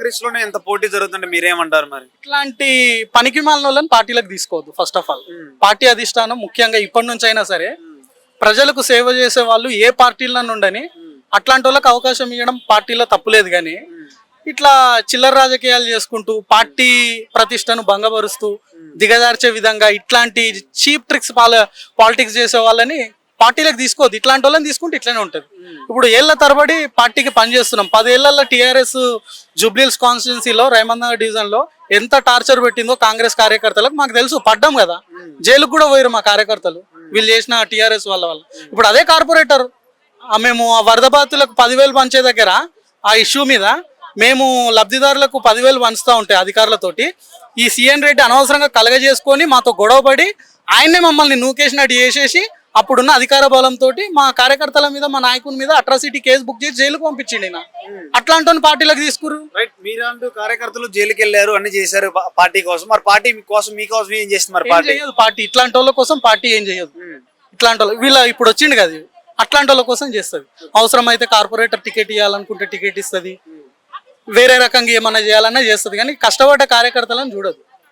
కాంగ్రెస్లోనే ఎంత పోటీ జరుగుతుంటే మీరేమంటారు మరి? ఇట్లాంటి పనికి మాలిన పార్టీలకు తీసుకోవద్దు ఫస్ట్ ఆఫ్ ఆల్ పార్టీ అధిష్టానం ముఖ్యంగా ఇప్పటి నుంచి అయినా సరే ప్రజలకు సేవ చేసే వాళ్ళు ఏ పార్టీల ఉండని అట్లాంటి వాళ్ళకి అవకాశం ఇవ్వడం పార్టీలో తప్పులేదు కానీ ఇట్లా చిల్లర రాజకీయాలు చేసుకుంటూ పార్టీ ప్రతిష్టను భంగపరుస్తూ దిగజార్చే విధంగా ఇట్లాంటి చీప్ ట్రిక్స్ పాల పాలిటిక్స్ చేసే వాళ్ళని పార్టీలకు తీసుకోవద్దు. ఇట్లాంటి వాళ్ళని తీసుకుంటే ఇట్లానే ఉంటుంది. ఇప్పుడు ఏళ్ళ తరబడి పార్టీకి పనిచేస్తున్నాం పదేళ్ళలో టీఆర్ఎస్ జూబ్లీల్స్ కాన్స్టిట్యున్సీలో రైమందనగర్ డివిజన్లో ఎంత టార్చర్ పెట్టిందో కాంగ్రెస్ కార్యకర్తలకు మాకు తెలుసు. పడ్డాం కదా. జైలుకు కూడా పోయారు మా కార్యకర్తలు. వీళ్ళు చేసిన టీఆర్ఎస్ వాళ్ళ వల్ల. ఇప్పుడు అదే కార్పొరేటర్. మేము ఆ వరద బాధితులకు పదివేలు పంచే దగ్గర ఆ ఇష్యూ మీద మేము లబ్ధిదారులకు పదివేలు పంచుతూ ఉంటాయి అధికారులతోటి ఈ సిఎన్ రెడ్డి అనవసరంగా కలగజేసుకొని మాతో గొడవపడి ఆయన్నే మమ్మల్ని నూకేసినట్టు చేసేసి అప్పుడున్న అధికార బలంతో మా కార్యకర్తల మీద మా నాయకుని మీద అట్రాసిటీ కేసు బుక్ చేసి జైలుకు పంపించిండి ఈయన. అట్లాంటి వాడిని పార్టీలకు తీసుకురు. రైట్ మీరంటూ కార్యకర్తలు జైలుకి వెళ్ళారు అన్ని చేశారు పార్టీ కోసం. మరి పార్టీ కోసం మీకోసం ఏం చేస్తుంది మరి పార్టీ? పార్టీ. ఇట్లాంటి వాళ్ళ కోసం పార్టీ ఏం చేయదు. ఇట్లాంటి వాళ్ళు వీళ్ళ ఇప్పుడు వచ్చిండు కదా. అట్లాంటి వాళ్ళ కోసం చేస్తుంది. అవసరం అయితే కార్పొరేటర్ టికెట్ ఇవ్వాలనుకుంటే టికెట్ ఇస్తుంది. వేరే రకంగా ఏమన్నా చేయాలన్నా చేస్తుంది. కానీ కష్టపడ్డ కార్యకర్తలను చూడదు.